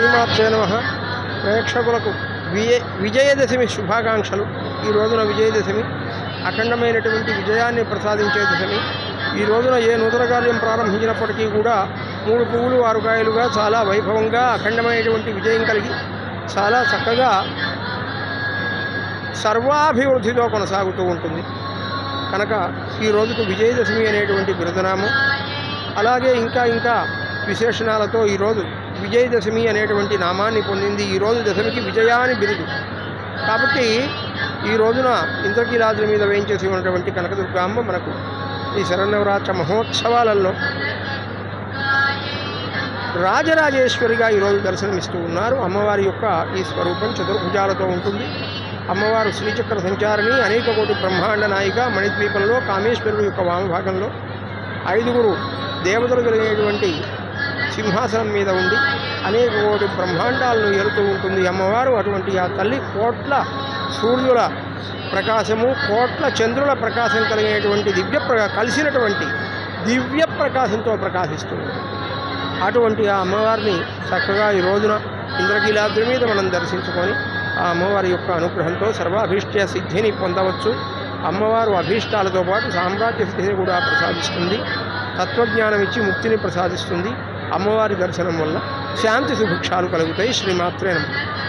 శ్రీమాత్రే నమ. ప్రేక్షకులకు విజయ విజయదశమి శుభాకాంక్షలు. ఈ రోజున విజయదశమి అఖండమైనటువంటి విజయాన్ని ప్రసాదించే దశమి. ఈ రోజున ఏ నూతన కార్యం ప్రారంభించినప్పటికీ కూడా మూడు పువ్వులు ఆరు కాయలుగా చాలా వైభవంగా అఖండమైనటువంటి విజయం కలిగి చాలా చక్కగా సర్వాభివృద్ధితో కొనసాగుతూ ఉంటుంది. కనుక ఈ రోజుకు విజయదశమి అనేటువంటి బిరుదనామం. అలాగే ఇంకా ఇంకా విశేషణాలతో ఈరోజు విజయదశమి అనేటువంటి నామాన్ని పొందింది. ఈరోజు దశమికి విజయాని బిరుదు. కాబట్టి ఈ రోజున ఇంద్రకీలాద్రి మీద వేయించేసి ఉన్నటువంటి కనకదుర్గాంబ మనకు ఈ శరణవరాత్ర మహోత్సవాలలో రాజరాజేశ్వరిగా ఈరోజు దర్శనమిస్తూ ఉన్నారు. అమ్మవారి యొక్క ఈ స్వరూపం చతుర్భుజాలతో ఉంటుంది. అమ్మవారు శ్రీచక్ర సంచారిణి అనేక కోటి బ్రహ్మాండ నాయిక మణిద్వీపంలో కామేశ్వరుడు యొక్క వామభాగంలో ఐదుగురు దేవతలు కలిగినటువంటి సింహాసనం మీద ఉండి అనేక కోటి బ్రహ్మాండాలను ఏలుతూ ఉంటుంది. అమ్మవారు అటువంటి ఆ తల్లి కోట్ల సూర్యుల ప్రకాశము కోట్ల చంద్రుల ప్రకాశం కలిగినటువంటి దివ్య ప్ర కలిసినటువంటి దివ్య ప్రకాశంతో ప్రకాశిస్తుంది అటువంటి ఆ అమ్మవారిని చక్కగా ఈ రోజున ఇంద్రకీలాద్రి మీద మనం దర్శించుకొని ఆ అమ్మవారి యొక్క అనుగ్రహంతో సర్వాభీష్ట సిద్ధిని పొందవచ్చు. అమ్మవారు అభీష్టాలతో పాటు సామ్రాజ్య సిద్ధిని కూడా ప్రసాదిస్తుంది. తత్వజ్ఞానం ఇచ్చి ముక్తిని ప్రసాదిస్తుంది. అమ్మవారి దర్శనం వల్ల శాంతి సుభిక్షాలు కలుగుతాయి. శ్రీమాత్రే నమః.